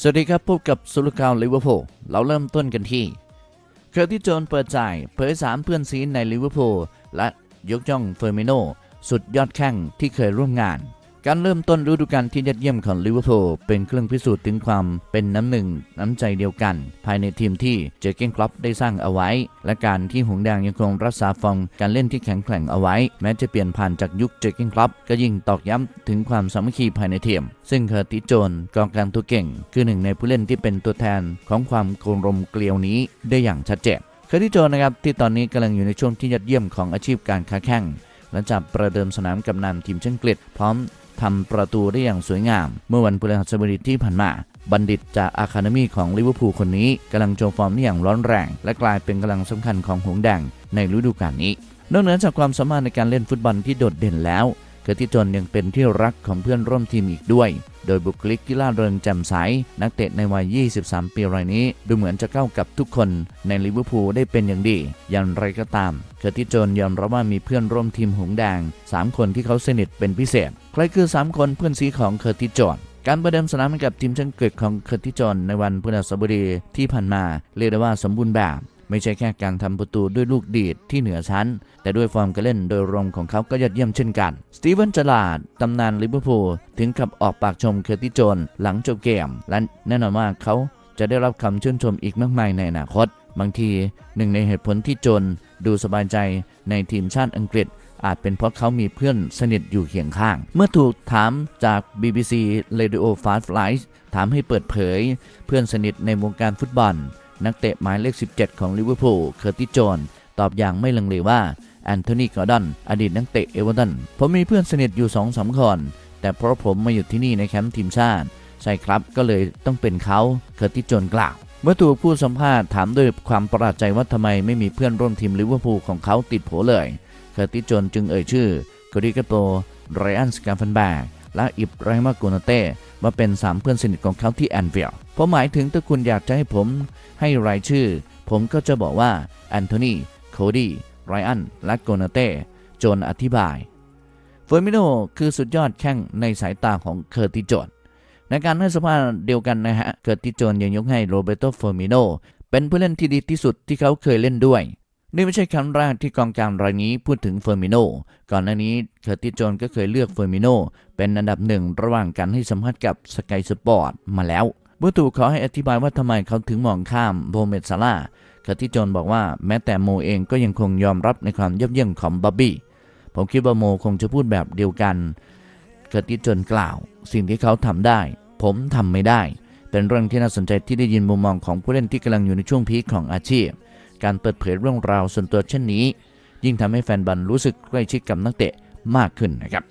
สวัสดีครับพบกับสุลกาวลิเวอร์พูลเราเริ่มต้นกันที่เคอร์ติโจนเปิดจ่ายเผยสามเพื่อนซีในลิเวอร์พูลและยกย่องเฟอร์มิโนสุดยอดแข้งที่เคยร่วมงาน การเริ่มต้นฤดูกาลที่ยอดเยี่ยมของลิเวอร์พูลเป็นเครื่องพิสูจน์ถึงความเป็นน้ำหนึ่งน้ำใจเดียวกัน ภายในทีมที่เจอเกนคลับได้สร้างเอาไว้ และการที่หงแดงยังคงรักษาฟอร์มการเล่นที่แข็งแกร่งเอาไว้ แม้จะเปลี่ยนผ่านจากยุคเจอเกนคลับก็ยิ่งตอกย้ำถึงความสามัคคีภายในทีม ซึ่งเคอร์ติโจนกองกลางตัวเก่ง คือหนึ่งในผู้เล่นที่เป็นตัวแทนของความโกลมเกลียวนี้ได้อย่างชัดเจนเคอร์ติโจนนะครับที่ตอนนี้กำลังอยู่ในช่วงที่ยอดเยี่ยมของอาชีพการค้าแข่งหลังจากประเดิมสนามกับนำทีมเช่นกฤษพร้อม ทำประตูได้อย่างสวยงาม เมื่อวันพฤหัสบดีที่ผ่านมา บัณฑิตจากอาคาเดมีของลิเวอร์พูลคนนี้กำลังโชว์ฟอร์มได้อย่างร้อนแรง และกลายเป็นกำลังสำคัญของหงส์แดงในฤดูกาลนี้ นอกเหนือจากความสามารถในการเล่นฟุตบอลที่โดดเด่นแล้ว เคอร์ติจนยังเป็นที่รักของเพื่อนร่วมทีมอีกด้วย โดยบุคลิกที่ล่าเริงแจ่มใส นักเตะในวัย 23 ปีรายนี้ ดูเหมือนจะเข้ากับทุกคนในลิเวอร์พูลได้เป็นอย่างดี อย่างไรก็ตามเคอร์ติจนยอมรับว่ามีเพื่อนร่วมทีมหงแดง 3 คนที่เขาสนิทเป็นพิเศษ ใครคือ 3 คนเพื่อนซีของเคอร์ติจนการประเดิมสนามกับทีมช่างเกิดของเคอร์ติจนในวันพฤหัสบดีที่ผ่านมาเรียกได้ว่าสมบูรณ์แบบ ไม่ใช่แค่การทำประตูด้วยลูกดีดที่เหนือชั้น แต่ด้วยฟอร์มการเล่นโดยรวมของเขาก็ยอดเยี่ยมเช่นกัน สตีเวนจลาดตำนานลิเวอร์พูลถึงกับออกปากชมเคอร์ติสโจนหลังจบเกม และแน่นอนว่าเขาจะได้รับคำชื่นชมอีกมากมายในอนาคต บางทีหนึ่งในเหตุผลที่โจนดูสบายใจในทีมชาติอังกฤษอาจเป็นเพราะเขามีเพื่อนสนิทอยู่เคียงข้าง เมื่อถูกถามจาก BBC Radio Fast Flight ถามให้เปิดเผย เพื่อนสนิทในวงการฟุตบอล นักเตะหมายเลข 17 ของลิเวอร์พูล เคอร์ติสโจน ตอบอย่างไม่ลังเลว่าแอนโทนีกอร์ดอน อดีตนักเตะเอเวอร์ตัน ผมมีเพื่อนสนิทอยู่2อสาคน แต่เพราะผมมาอยู่ที่นี่ในแคมป์ทีมชาติ ใช่ครับก็เลยต้องเป็นเขาเคอร์ติสโจนกล่าว เมื่อถูกผู้สัมภาษณ์ถามด้วยความประหลาดใจว่าทำไมไม่มีเพื่อนร่วมทีมลิเวอร์พูลของเขาติดโผเลย เคอร์ติสโจนจึงเอ่ยชื่อกริกาโตไรอันสกาฟันแบกและอิบราฮิมาโกนาเต้ มาเป็น 3 เพื่อนสนิทของเขาที่แอนฟิลด์ผมหมายถึงถ้าคุณอยากจะให้ผมให้รายชื่อ ผมก็จะบอกว่าแอนโทนีโคดี้ไรอันและโกนาเต้จนอธิบายเฟอร์มิโนคือสุดยอดแข้งในสายตาของเคอร์ติสโจนในการให้สัมภาษณ์เดียวกันนะฮะเคอร์ติสโจนยังยกให้โรเบโตเฟอร์มิโนเป็นผู้เล่นที่ดีที่สุดที่เขาเคยเล่นด้วย นี่ไม่ใช่ครั้งแรกที่กองกลางรายนี้พูดถึงเฟอร์มิโนก่อนหน้านี้เคอร์ติสโจนก็เคยเลือกเฟอร์มิโนเป็นอันดับหนึ่งระหว่างการให้สัมภาษณ์กับสกายสปอร์ตมาแล้วเมื่อถูกขอให้อธิบายว่าทำไมเขาถึงมองข้ามโบเมตซาร่าเคอร์ติสโจนบอกว่าแม้แต่โมเองก็ยังคงยอมรับในความยอดเยี่ยมของบ๊อบบี้ผมคิดว่าโมคงจะพูดแบบเดียวกันเคอร์ติสโจนกล่าว สิ่งที่เขาทำได้ ผมทำไม่ได้ เป็นเรื่องที่น่าสนใจที่ได้ยินมุมมองของผู้เล่นที่กำลังอยู่ในช่วงพีคของอาชีพ การเปิดเผยเรื่องราวส่วนตัวเช่นนี้ ยิ่งทำให้แฟนบอลรู้สึกใกล้ชิดกับนักเตะมากขึ้นนะครับ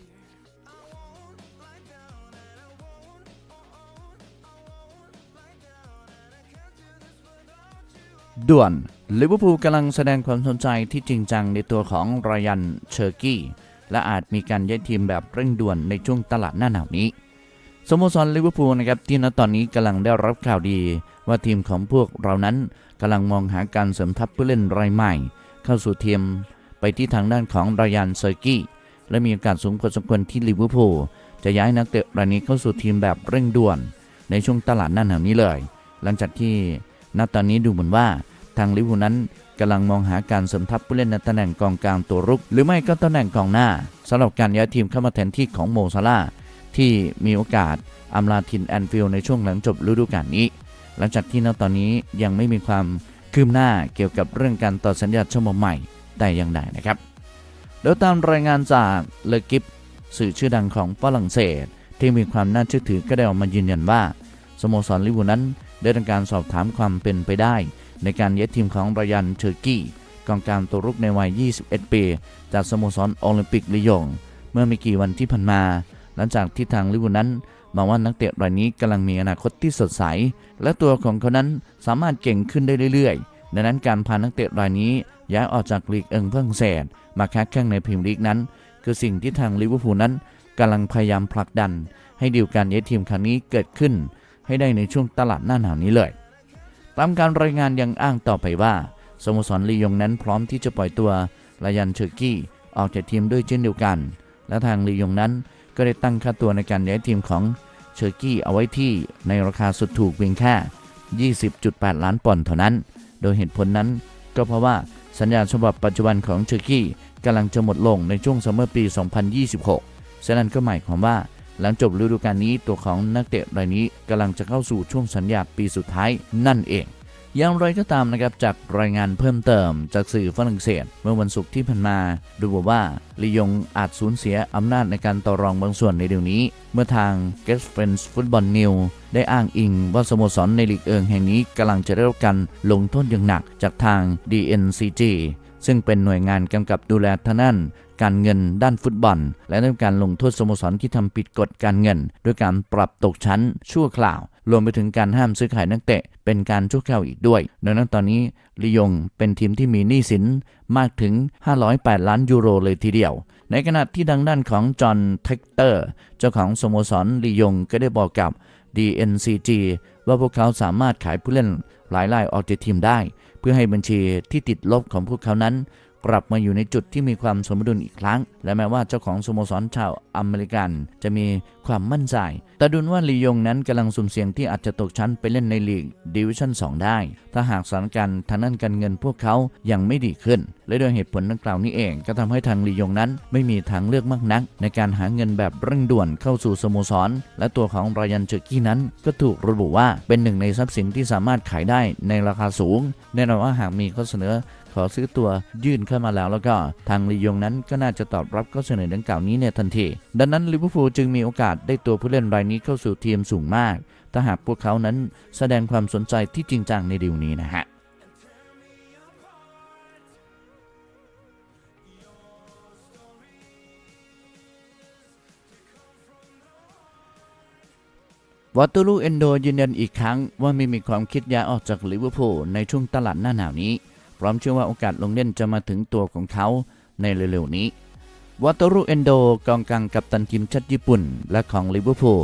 ด่วนลิเวอร์พูลกำลังแสดงความสนใจที่จริงจังในตัวของรยันเชอร์กี้และอาจมีการย้ายทีมแบบเร่งด่วนในช่วงตลาดหน้าหนาวนี้สโมสรลิเวอร์พูลนะครับที่ณตอนนี้กำลังได้รับข่าวดี ว่าทีมของพวกเรานั้น กำลังมองหาการเสริมทัพผู้เล่นรายใหม่ เข้าสู่ทีมไปที่ทางด้านของรยันเซอร์กี้และมีโอกาสสูงพอสมควรที่ลิเวอร์พูลจะย้ายนักเตะรายนี้เข้าสู่ทีมแบบเร่งด่วน ในช่วงตลาดหน้าหนาวนี้เลย หลังจากที่ณตอนนี้ดูเหมือนว่าทางลิเวอร์พูลนั้นกำลังมองหาการเสริมทัพผู้เล่นในตำแหน่งกองกลางตัวรุก หรือไม่ก็ตำแหน่งกองหน้าสำหรับการย้ายทีมเข้ามาแทนที่ของโมซาลาที่มีโอกาสอำลาทินแอนฟิลในช่วงหลังจบฤดูกาลนี้ หลังจากที่ณตอนนี้ยังไม่มีความคืบหน้าเกี่ยวกับเรื่องการต่อสัญญาชั่วโมงใหม่แต่อย่างใดนะครับโดยตามรายงานจากเลกิปสื่อชื่อดังของฝรั่งเศส ที่มีความน่าเชื่อถือก็ได้ออกมายืนยันว่าสโมสรลิเวอร์พูนั้น ได้ทำการสอบถามความเป็นไปได้ ในการย้ายทีมของรยันเชอร์กี้กองกลางตัวรุกในวัย 21 ปี จากสโมสรโอลิมปิกลียง เมื่อไม่กี่วันที่ผ่านมา หลังจากที่ทางลิเวอร์พูนั้น มองว่านักเตะรายนี้กำลังมีอนาคตที่สดใส และตัวของเขานั้นสามารถเก่งขึ้นได้เรื่อยๆ ดังนั้นการพานักเตะรายนี้ย้ายออกจากลีกเอิงฝรั่งเศสมาค้าแข่งในพรีเมียร์ลีกนั้น คือสิ่งที่ทางลิเวอร์พูลนั้นกำลังพยายามผลักดัน ให้ดีลการย้ายทีมครั้งนี้เกิดขึ้น ให้ได้ในช่วงตลาดหน้าหนาวนี้เลย ตามการรายงานยังอ้างต่อไปว่าสโมสรลียงนั้นพร้อมที่จะปล่อยตัวลายันเชอร์กี้ออกจากทีมด้วยเช่นเดียวกัน และทางลียงนั้น ก็ได้ตั้งค่าตัวในการย้ายทีมของเชอร์กี้เอาไว้ที่ในราคาสุดถูกเพียงแค่ 20.8 ล้านปอนด์เท่านั้น โดยเหตุผลนั้นก็เพราะว่าสัญญาฉบับปัจจุบันของเชอร์กี้กำลังจะหมดลงในช่วงซัมเมอร์ปี 2026 ฉะนั้นก็หมายความว่าหลังจบฤดูกาลนี้ตัวของนักเตะรายนี้กำลังจะเข้าสู่ช่วงสัญญาปีสุดท้ายนั่นเอง อย่างไรก็ตามนะครับจากรายงานเพิ่มเติมจากสื่อฝรั่งเศส เมื่อวันศุกร์ที่ผ่านมาดูบอกว่าลียงอาจสูญเสียอำนาจในการต่อรองบางส่วนในเดี๋ยวนี้ เมื่อทาง g e t Friends Football New ได้อ้างอิงว่าสโมสรในลีกเอิงแห่งนี้กำลังจะได้รับการลงโทษอย่างหนักจากทาง DNCG ซึ่งเป็นหน่วยงานกำกับดูแลทางด้านการเงินด้านฟุตบอล และได้การลงโทษสโมสรที่ทำผิดกฎการเงิน ด้วยการปรับตกชั้นชั่วคราว รวมไปถึงการห้ามซื้อขายนักเตะ เป็นการชั่วคราวอีกด้วย ดังนั้นตอนนี้ลียงเป็นทีมที่มีหนี้สินมากถึง 508 ล้านยูโรเลยทีเดียว ในขณะที่ดังด้านของจอห์นเทคเตอร์ เจ้าของสโมสรลียงก็ได้บอกกับ DNCG ว่าพวกเขาสามารถขายผู้เล่นหลายรายออกจากทีมได้ เพื่อให้บัญชีที่ติดลบของพวกเขานั้น กลับมาอยู่ในจุดที่มีความสมดุลอีกครั้ง และแม้ว่าเจ้าของสโมสรชาวอเมริกัน จะมีความมั่นใจ แต่ดูว่าลียงนั้นกำลังสุ่มเสี่ยงที่อาจจะตกชั้นไปเล่นในลีกดิวิชั่น 2 ได้ ถ้าหากสถานการณ์ทางด้านการเงินพวกเขายังไม่ดีขึ้น และโดยเหตุผลดังกล่าวนี้เอง ก็ทำให้ทางลียงนั้นไม่มีทางเลือกมากนัก ในการหาเงินแบบเร่งด่วนเข้าสู่สโมสร และตัวของรยันเชอร์กี้นั้น ก็ถูกระบุว่าเป็นหนึ่งในทรัพย์สินที่สามารถขายได้ในราคาสูงแน่นอนว่าหากมีข้อเสนอ อซื้อตัวยื่นเข้ามาแล้วแล้วก็ทางลียงนั้นก็น่าจะตอบรับข้อเสนอดังกล่าวนี้ในทันที ดังนั้นลิเวอร์พูลจึงมีโอกาสได้ตัวผู้เล่นรายนี้เข้าสู่ทีมสูงมาก ถ้าหากพวกเขานั้นแสดงความสนใจที่จริงจังในดีลนี้นะฮะวัตตูลูเอนโดยืนยันอีกครั้งว่าไม่มีความคิดย้ายออกจากลิเวอร์พูลในช่วงตลาดหน้าหนาวนี้ พร้อมเชื่อว่าโอกาสลงเล่นจะมาถึงตัวของเขาในเร็วๆนี้วัตตูลูเอนโดกองกลางกัปตันทีมชาติญี่ปุ่น และของลิเวอร์พูล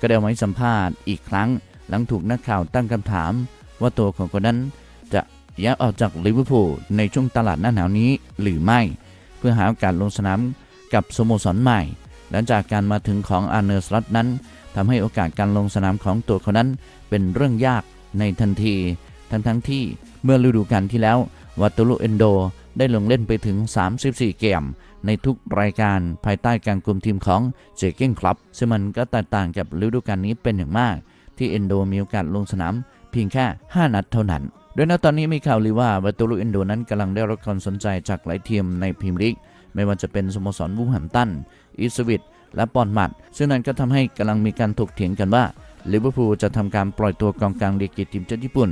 ก็ได้ไว้สัมภาษณ์อีกครั้ง หลังถูกนักข่าวตั้งคำถาม ว่าตัวของคนนั้นจะย้ายออกจากลิเวอร์พูลในช่วงตลาดหน้าหนาวนี้หรือไม่ เพื่อหาโอกาสลงสนามกับสโมสรใหม่ หลังจากการมาถึงของอาร์เนอร์สลัตนั้นทำให้โอกาสการลงสนามของตัวเขานั้นเป็นเรื่องยากในทันที ทั้งทั้งที่เมื่อฤดูกาลที่แล้ววัตตุลุเอนโดได้ลงเล่นไปถึง 34 เกม ในทุกรายการภายใต้การคุมทีมของเจเก้งคลับซึ่งมันก็แตกต่างกับฤดูกาลนี้เป็นอย่างมาก ที่เอนโดมีโอกาสลงสนามเพียงแค่ 5 นัดเท่านั้น โดยณตอนนี้มีข่าวลือว่าวัตตุลุเอนโดนั้นกำลังได้รับความสนใจจากหลายทีมในพรีเมียร์ลีกไม่ว่าจะเป็นสโมสรวูแฮมตันอีสวิตและปอนมัด ซึ่งนั้นก็ทำให้กำลังมีการถกเถียงกันว่าลิเวอร์พูลจะทำการปล่อยตัวกองกลางเดกิตทีมชาติญี่ปุ่น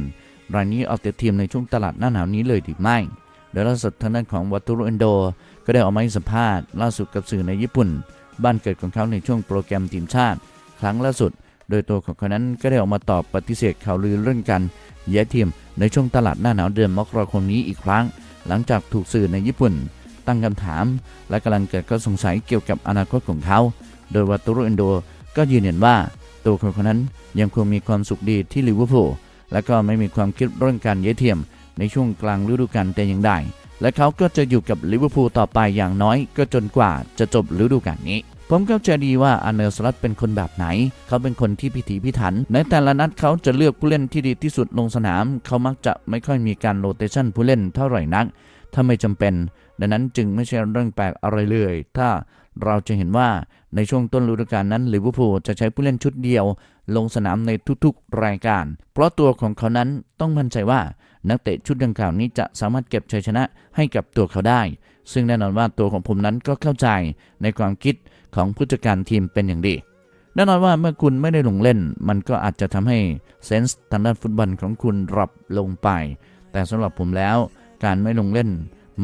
รายนี้ออกจากทีมในช่วงตลาดหน้าหนาวนี้เลยหรือไม่โดยล่าสุดทางด้านของวัตตุรุเอนโด ก็ได้ออกมาให้สัมภาษณ์ล่าสุดกับสื่อในญี่ปุ่น บ้านเกิดของเขาในช่วงโปรแกรมทีมชาติ ครั้งล่าสุด โดยตัวของเขานั้นก็ได้ออกมาตอบปฏิเสธข่าวลือเรื่องการย้ายทีมในช่วงตลาดหน้าหนาวเดือนมกราคมนี้อีกครั้ง หลังจากถูกสื่อในญี่ปุ่น ตั้งคำถาม และกำลังเกิดข้อสงสัยเกี่ยวกับอนาคตของเขา โดยวัตตุรุเอนโดก็ยืนยันว่า ตัวเขาคนนั้นยังคงมีความสุขดีที่ลิเวอร์พูล และก็ไม่มีความคิดเรื่องการเย้ายทีมในช่วงกลางฤดูกาลแต่อย่างใดและเขาก็จะอยู่กับลิเวอร์พูลต่อไปอย่างน้อยก็จนกว่าจะจบฤดูกาลนี้ ผมเข้าใจดีว่าอาร์เนลสลัตเป็นคนแบบไหน เขาเป็นคนที่พิถีพิถัน ในแต่ละนัดเขาจะเลือกผู้เล่นที่ดีที่สุดลงสนาม เขามักจะไม่ค่อยมีการโรเตชันผู้เล่นเท่าไหร่นัก ถ้าไม่จำเป็น ดังนั้นจึงไม่ใช่เรื่องแปลกอะไรเลย ถ้าเราจะเห็นว่าในช่วงต้นฤดูกาลนั้นลิเวอร์พูลจะใช้ผู้เล่นชุดเดียว ลงสนามในทุกๆรายการ เพราะตัวของเขานั้นต้องมั่นใจว่านักเตะชุดดังกล่าวนี้จะสามารถเก็บชัยชนะให้กับตัวเขาได้ ซึ่งแน่นอนว่าตัวของผมนั้นก็เข้าใจในความคิดของผู้จัดการทีมเป็นอย่างดีแน่นอนว่าเมื่อคุณไม่ได้ลงเล่น มันก็อาจจะทำให้เซนส์ทางด้านฟุตบอลของคุณดรอปลงไป แต่สำหรับผมแล้ว การไม่ลงเล่น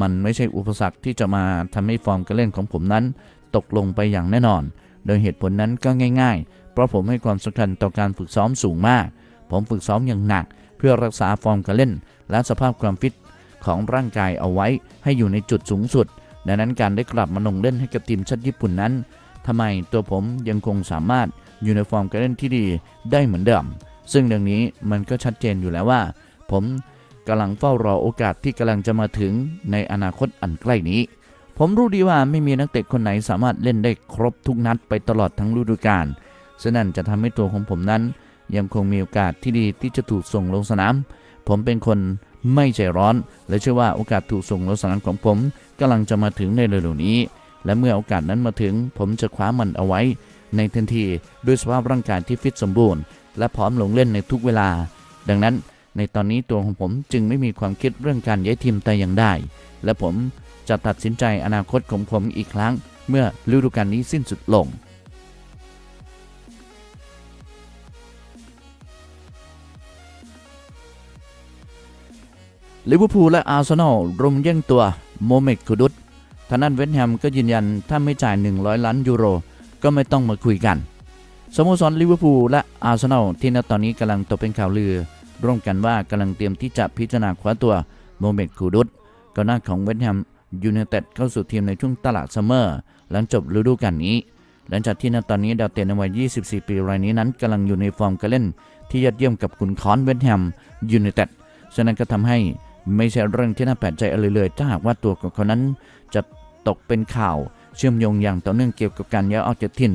มันไม่ใช่อุปสรรคที่จะมาทำให้ฟอร์มการเล่นของผมนั้น ตกลงไปอย่างแน่นอน โดยเหตุผลนั้นก็ง่าย เพราะผมให้ความสำคัญต่อการฝึกซ้อมสูงมาก ผมฝึกซ้อมอย่างหนัก เพื่อรักษาฟอร์มการเล่น และสภาพความฟิตของร่างกายเอาไว้ให้อยู่ในจุดสูงสุด ดังนั้นการได้กลับมาลงเล่นให้กับทีมชาติญี่ปุ่นนั้นทำไมตัวผมยังคงสามารถอยู่ในฟอร์มการเล่นที่ดีได้เหมือนเดิม ซึ่งเรื่องนี้มันก็ชัดเจนอยู่แล้วว่า ผมกำลังเฝ้ารอโอกาสที่กำลังจะมาถึงในอนาคตอันใกล้นี้ ผมรู้ดีว่าไม่มีนักเตะคนไหนสามารถเล่นได้ครบทุกนัดไปตลอดทั้งฤดูกาล ซึ่งนั่นจะทำให้ตัวของผมนั้น ยังคงมีโอกาสที่ดีที่จะถูกส่งลงสนาม ผมเป็นคนไม่ใจร้อน และเชื่อว่าโอกาสถูกส่งลงสนามของผมกำลังจะมาถึงในเร็วๆนี้ และเมื่อโอกาสนั้นมาถึง ผมจะคว้ามันเอาไว้ ในทันทีด้วยสภาพร่างกายที่ฟิตสมบูรณ์ และพร้อมลงเล่นในทุกเวลา ดังนั้นในตอนนี้ตัวของผมจึงไม่มีความคิดเรื่องการย้ายทีมแต่อย่างใดและผมจะตัดสินใจอนาคตของผมอีกครั้ง เมื่อฤดูกาลนี้สิ้นสุดลง ลิเวอร์พูลและอาร์เซนอลรุมแย่งตัวโมเมดคูดุตทางนั้นเวสต์แฮมก็ยืนยันถ้าไม่จ่าย 100 ล้านยูโร ก็ไม่ต้องมาคุยกัน สโมสรลิเวอร์พูลและอาร์เซนอลที่ณตอนนี้กำลังตกเป็นข่าวลือ ร่วมกันว่ากำลังเตรียมที่จะพิจารณาคว้าตัวโมเมดคูดุตกองหน้าของเวสต์แฮมยูไนเต็ดเข้าสู่ทีมในช่วงตลาดซัมเมอร์หลังจบฤดูกาลนี้ หลังจากที่ณตอนนี้ดาวเตะในวัย 24 ปีรายนี้นั้นกำลังอยู่ในฟอร์มการเล่น ที่ยอดเยี่ยมกับขุนคอนเวสต์แฮมยูไนเต็ดฉะนั้นก็ทำให้ ไม่ใช่เรื่องที่น่าแปลกใจอะไรเลย ถ้าหากว่าตัวของเขานั้น จะตกเป็นข่าวเชื่อมโยงอย่างต่อเนื่องเกี่ยวกับการย้ายออกจากถิ่น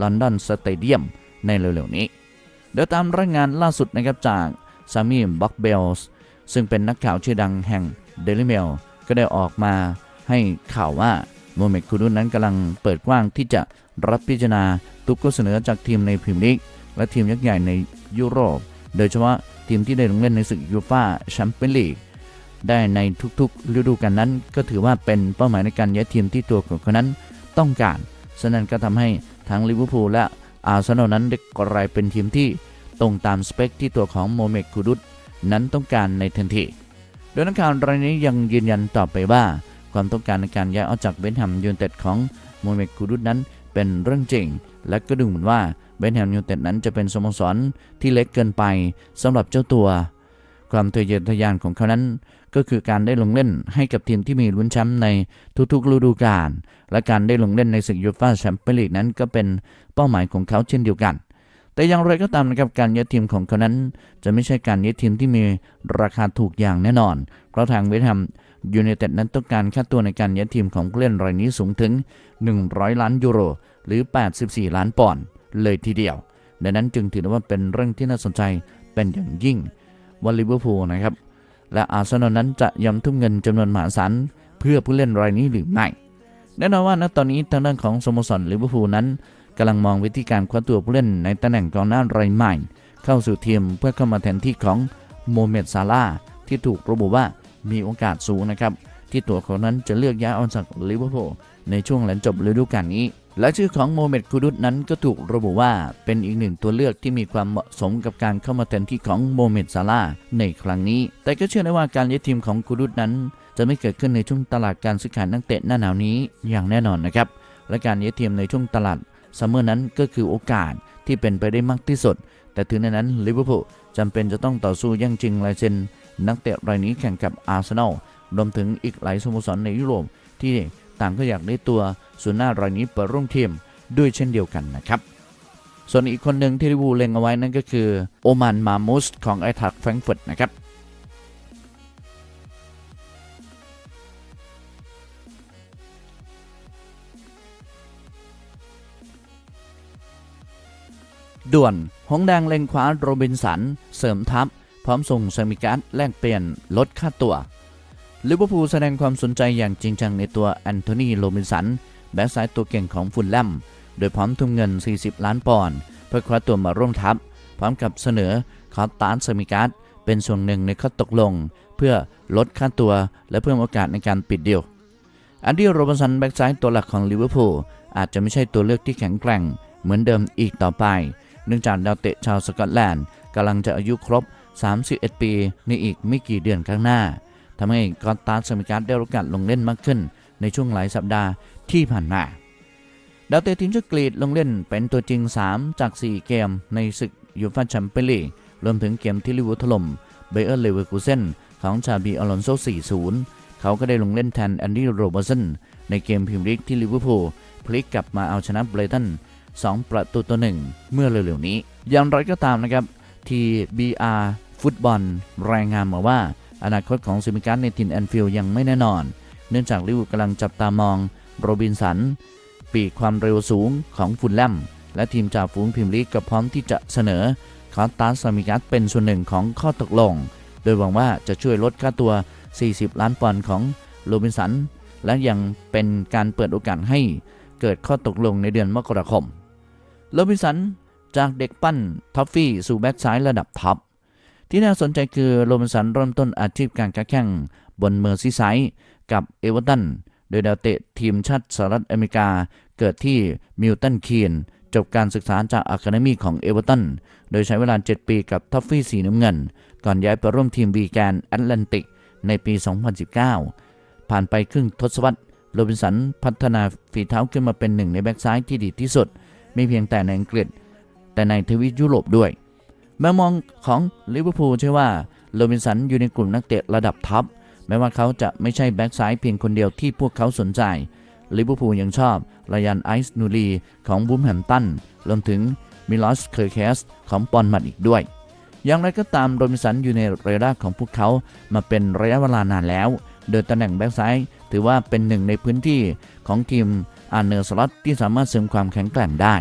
ลอนดอนสเตเดียมในเร็วๆนี้ เดี๋ยวตามรายงานล่าสุดนะครับจากซามีบ็อกเบลส์ซึ่งเป็นนักข่าวชื่อดังแห่งเดลิเมลก็ได้ออกมาให้ข่าวว่าโมเมดคูดุนนั้นกำลังเปิดกว้างที่จะรับพิจารณาทุกข้อเสนอจากทีมในพรีเมียร์ลีกและทีมยักษ์ใหญ่ในยุโรป โดยเฉพาะทีมที่ได้ลงเล่นในศึกยูฟ่าแชมเปี้ยนลีก ได้ในทุกๆ ฤดูกาลนั้น ก็ถือว่าเป็นเป้าหมายในการย้ายทีมที่ตัวของเขานั้นต้องการฉะนั้นก็ทำให้ทั้งลิเวอร์พูลและอาร์เซนอลนั้นได้กลายเป็นทีมที่ตรงตามสเปคที่ตัวของโมเมดคูดุตนั้นต้องการในทันที โดยนักข่าวรายนี้ยังยืนยันต่อไปว่า ความต้องการในการย้ายออกจากเบนแฮมยูไนเต็ดของโมเมดคูดุตนั้นเป็นเรื่องจริง และก็ดูเหมือนว่าเบนแฮมยูไนเต็ดนั้นจะเป็นสโมสรที่เล็กเกินไปสำหรับเจ้าตัว ความทะเยอทะยานของเขานั้น ก็คือการได้ลงเล่นให้กับทีมที่มีลุ้นแชมป์ในทุกๆฤดูกาลและการได้ลงเล่นในศึกยูฟ่าแชมเปี้ยนลีกนั้นก็เป็นเป้าหมายของเขาเช่นเดียวกัน แต่อย่างไรก็ตามนะครับการย้ายทีมของเขานั้น จะไม่ใช่การย้ายทีมที่มีราคาถูกอย่างแน่นอน เพราะทางเวสต์แฮมยูไนเต็ดนั้นต้องการค่าตัวในการย้ายทีมของผู้เล่นรายนี้สูงถึง 100 ล้านยูโร หรือ 84 ล้านปอนด์เลยทีเดียวดังนั้นจึงถือว่าเป็นเรื่องที่น่าสนใจเป็นอย่างยิ่งว่าลิเวอร์พูลนะครับ และอาร์เซนอลนั้นจะยอมทุ่มเงินจำนวนมหาศาลเพื่อผู้เล่นรายนี้หรือไม่แน่นอนว่าณตอนนี้ทางด้านของสโมสรลิเวอร์พูลนั้นกำลังมองวิธีการคว้าตัวผู้เล่นในตำแหน่งกองหน้ารายใหม่ เข้าสู่ทีมเพื่อเข้ามาแทนที่ของโมเมดซาลาที่ถูกระบุว่ามีโอกาสสูงนะครับ ที่ตัวเขานั้นจะเลือกย้ายออกจากลิเวอร์พูลในช่วงหลังจบฤดูกาลนี้ และชื่อของโมเมดคูดุตนั้นก็ถูกระบุว่าเป็นอีกหนึ่งตัวเลือกที่มีความเหมาะสมกับการเข้ามาแทนที่ของโมเมดซาลาในครั้งนี้ แต่ก็เชื่อได้ว่าการย้ายทีมของคูดุตนั้น จะไม่เกิดขึ้นในช่วงตลาดการซื้อขายนักเตะหน้าหนาวนี้อย่างแน่นอนนะครับ และการย้ายทีมในช่วงตลาดซัมเมอร์นั้นก็คือโอกาสที่เป็นไปได้มากที่สุด แต่ถึงในนั้นลิเวอร์พูลจำเป็นจะต้องต่อสู้แย่งชิงลายเซ็นนักเตะรายนี้แข่งกับอาร์เซนอล รวมถึงอีกหลายสโมสรในยุโรปที่ต่างก็อยากได้ตัวส่วนหน้ารายนี้เปิดร่วมทีมด้วยเช่นเดียวกันนะครับ ส่วนอีกคนหนึ่งที่ลิวูเล็งเอาไว้นั่นก็คือโอมานมามูสของไอทักแฟรงก์เฟิร์ตนะครับด่วนหงแดงเล็งคว้าโรบินสัน เสริมทัพ พร้อมส่งเซมิการ์ดแลกเปลี่ยนลดค่าตัว ลิเวอร์พูลแสดงความสนใจอย่างจริงจังในตัวแอนโทนีโรบินสัน แบ็กซ้ายตัวเก่งของฟุลแลม โดยพร้อมทุ่มเงิน 40 ล้านปอนด์เพื่อคว้าตัวมาร่วมทัพ พร้อมกับเสนอขอตานเซมิการ์ดเป็นส่วนหนึ่งในข้อตกลง เพื่อลดค่าตัวและเพิ่มโอกาสในการปิดเดียวอันดี้โรบินสันแบ็กซ้ายตัวหลักของลิเวอร์พูลอาจจะไม่ใช่ตัวเลือกที่แข็งแกร่ง เหมือนเดิมอีกต่อไป เนื่องจากดาวเตะชาวสกอตแลนด์กำลังจะอายุครบ 31 ปีในอีกไม่กี่เดือนข้างหน้า ทำให้กอนตาสมิการได้โอกาสลงเล่นมากขึ้น ในช่วงหลายสัปดาห์ที่ผ่านมาดาวเตะทีมชาติกรีกลงเล่นเป็นตัวจริง 3 จาก 4 เกมในศึกยูฟ่าแชมเปี้ยนลีกรวมถึงเกมที่ลิเวอร์พูลถล่มเบเออร์เลเวอร์คูเซนของชาบีอลอนโซ 4-0 เขาก็ได้ลงเล่นแทนแอนดี้โรเบอร์สันในเกมพรีเมียร์ลีกที่ลิเวอร์พูลพลิกกลับมาเอาชนะเบรตัน2 ประตูต่อหนึ่งเมื่อเร็วๆนี้ อย่างไรก็ตามนะครับ ที่ BR ฟุตบอลรายงานมาว่า อนาคตของซิมิการในทินแอนฟิลด์ยังไม่แน่นอน เนื่องจากลิเวอร์พูลกำลังจับตามองโรบินสัน ปีกความเร็วสูงของฟุลแลมและทีมจ่าฝูงพรีเมียร์ลีกก็พร้อมที่จะเสนอคอสตัสซามิกัสเป็นส่วนหนึ่งของข้อตกลง โดยหวังว่าจะช่วยลดค่าตัว 40 ล้านปอนด์ของโรบินสัน และยังเป็นการเปิดโอกาสให้เกิดข้อตกลงในเดือนมกราคม โรบินสันจากเด็กปั้นท็อฟฟี่สู่แบ็กซ้ายระดับท็อป ที่น่าสนใจคือโรบินสันเริ่มต้นอาชีพการค้าแข่งบนเมอร์ซีไซด์กับเอเวอร์ตัน โดยดาวเตะทีมชาติสหรัฐอเมริกา เกิดที่มิลตันคีนจบการศึกษาจากอะคาเดมีของเอเวอร์ตัน โดยใช้เวลา 7 ปีกับท็อฟฟี่สีน้ำเงิน ก่อนย้ายไปร่วมทีมวีแกนแอตแลนติกในปี 2019 ผ่านไปครึ่งทศวรรษ โรบินสันพัฒนาฝีเท้าขึ้นมาเป็นหนึ่งในแบ็กซ้ายที่ดีที่สุด ไม่เพียงแต่ในอังกฤษ แต่ในทวีปยุโรปด้วย แม้มองของลิเวอร์พูลเชื่อว่าโรบินสันอยู่ในกลุ่มนักเตะระดับท็อปแม้ว่าเขาจะไม่ใช่แบ็กซ้ายเพียงคนเดียวที่พวกเขาสนใจลิเวอร์พูลยังชอบรยันไอซ์นูรีของบูมแฮมตันรวมถึงมิลอสเคอร์เคสของปอนมัดอีกด้วย อย่างไรก็ตามโรบินสันอยู่ในเรดาร์ของพวกเขามาเป็นระยะเวลานานแล้ว โดยตำแหน่งแบ็กซ้ายถือว่าเป็นหนึ่งในพื้นที่ของทีมอาร์เนอร์สล็อตที่สามารถเสริมความแข็งแกร่งได้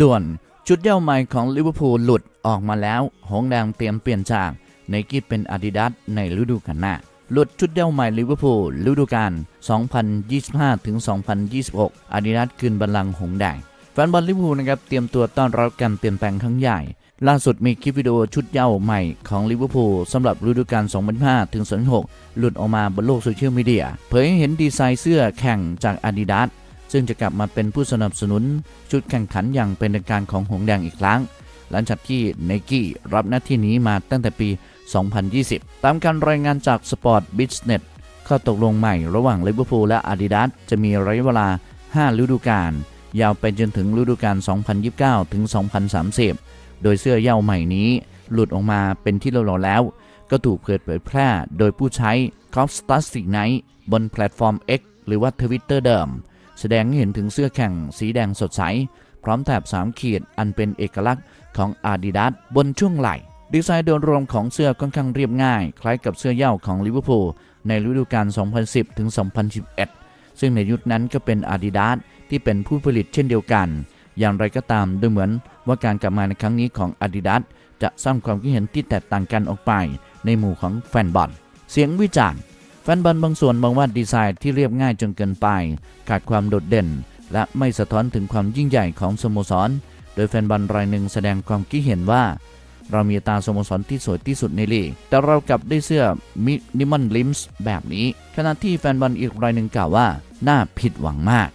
ด่วนชุดเย้าใหม่ของลิเวอร์พูลหลุดออกมาแล้วหงแดงเตรียมเปลี่ยนจากไนกี้เป็นอาดิดาสในฤดูกาลหน้าหลุดชุดเย้าใหม่ลิเวอร์พูลฤดูกาล 2025 ถึง 2026 อาดิดาสคืนบัลลังก์หงแดงแฟนบอลลิเวอร์พูลนะครับเตรียมตัวต้อนรับการเปลี่ยนแปลงครั้งใหญ่ ล่าสุดมีคลิปวิดีโอชุดเย้าใหม่ของลิเวอร์พูลสำหรับฤดูกาล 2025ถึง 2026หลุดออกมาบนโลกโซเชียลมีเดีย เผยให้เห็นดีไซน์เสื้อแข่งจากอาดิดาส ซึ่งจะกลับมาเป็นผู้สนับสนุนชุดแข่งขันอย่างเป็นทางการของหงแดงอีกครั้ง หลังจากที่ไนกี้รับหน้าที่นี้มาตั้งแต่ปี 2020 ตามการรายงานจาก Sport Business ข้อตกลงใหม่ระหว่างลิเวอร์พูลและอาดิดาสจะมีระยะเวลา 5 ฤดูกาลยาวไปจนถึงฤดูกาล 2029 ถึง 2030 โดยเสื้อเย้าใหม่นี้ หลุดออกมาเป็นที่เรียบร้อยแล้ว ก็ถูกเผยแพร่โดยผู้ใช้ c o p s t a s t i c Night บนแพลตฟอร์ม X หรือว่า Twitter เดิม แสดงให้เห็นถึงเสื้อแข่งสีแดงสดใส พร้อมแถบ3ขีดอันเป็นเอกลักษณ์ของ Adidas บนช่วงไหล่ ดีไซน์โดยรวมของเสื้อค่อนข้างเรียบง่าย คล้ายกับเสื้อเย้าของลิเวอร์พูลในฤดูกาล 2010 ถึง 2011 ซึ่งในยุคนั้นก็เป็น Adidas ที่เป็นผู้ผลิตเช่นเดียวกัน อย่างไรก็ตามดูเหมือนว่าการกลับมาในครั้งนี้ของ Adidas จะสร้างความคิดเห็นที่แตกต่างกันออกไป ในหมู่ของแฟนบอล เสียงวิจารณ์ ฟนบอลบางส่วนมองว่าดีไซน์ที่เรียบง่ายจนเกินไป ขาดความโดดเด่น และไม่สะท้อนถึงความยิ่งใหญ่ของสโมสร โดยแฟนบอลรายหนึ่งแสดงความคิดเห็นว่า เรามีตาสโมสรที่สวยที่สุดในลีก แต่เรากลับได้เสื้อมินิมอลลิมส์แบบนี้ ขณะที่แฟนบอลอีกรายหนึ่งกล่าวว่า น่าผิดหวังมาก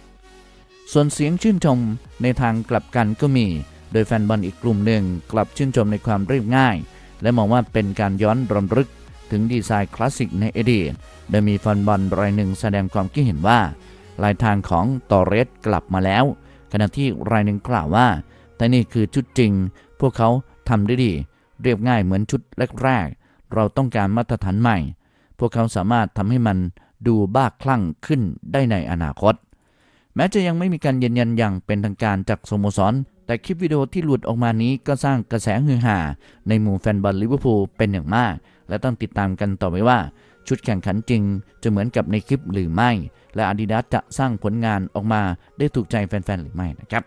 ส่วนเสียงชื่นชมในทางกลับกันก็มี โดยแฟนบอลอีกกลุ่มหนึ่งกลับชื่นชมในความเรียบง่าย และมองว่าเป็นการย้อนรำลึกถึงดีไซน์คลาสสิกในอดีต โดยมีแฟนบอลรายหนึ่งแสดงความคิดเห็นว่าลายทางของตอเรสกลับมาแล้ว ขณะที่รายหนึ่งกล่าวว่า แต่นี่คือชุดจริง พวกเขาทำได้ดี เรียบง่ายเหมือนชุดแรกๆ เราต้องการมาตรฐานใหม่ พวกเขาสามารถทำให้มันดูบ้าคลั่งขึ้นได้ในอนาคต แม้จะยังไม่มีการยืนยันอย่างเป็นทางการจากสโมสร แต่คลิปวิดีโอที่หลุดออกมานี้ก็สร้างกระแสฮือฮาในหมู่แฟนบอลลิเวอร์พูลเป็นอย่างมาก และต้องติดตามกันต่อไปว่า ชุดแข่งขันจริง จะเหมือนกับในคลิปหรือไม่ และ Adidas จะสร้างผลงานออกมาได้ถูกใจแฟนๆ หรือไม่นะครับ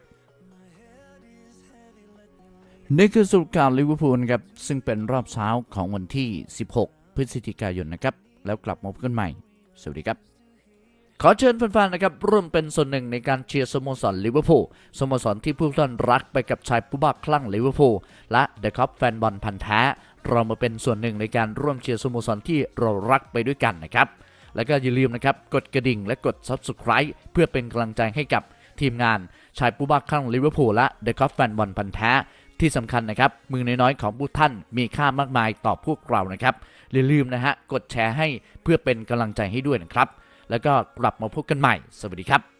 นี่คือสรุปการลิเวอร์พูลครับ ซึ่งเป็นรอบเช้าของวันที่ 16 พฤศจิกายนนะครับ แล้วกลับมาพบกันใหม่ สวัสดีครับ ขอเชิญแฟนๆนะครับร่วมเป็นส่วนหนึ่งในการเชียร์สโมสรลิเวอร์พูลสโมสรที่ผู้ท่านรักไปกับชายผู้บ้าคลั่งลิเวอร์พูลและเดอะคัพแฟนบอลพันธ์แท้ เรามาเป็นส่วนหนึ่งในการร่วมเชียร์สโมสรที่เรารักไปด้วยกันนะครับ แล้วก็อย่าลืมนะครับกดกระดิ่งและกด Subscribe เพื่อเป็นกำลังใจให้กับทีมงานชายผู้บ้าคลั่งลิเวอร์พูลและเดอะคัพแฟนบอลพันแท้ที่สำคัญนะครับ มือน้อยๆของผู้ท่านมีค่ามากมายต่อพวกเรานะครับอย่าลืมนะฮะ กดแชร์ให้เพื่อเป็นกำลังใจให้ด้วยนะครับ แล้วก็กลับมาพบกันใหม่ สวัสดีครับ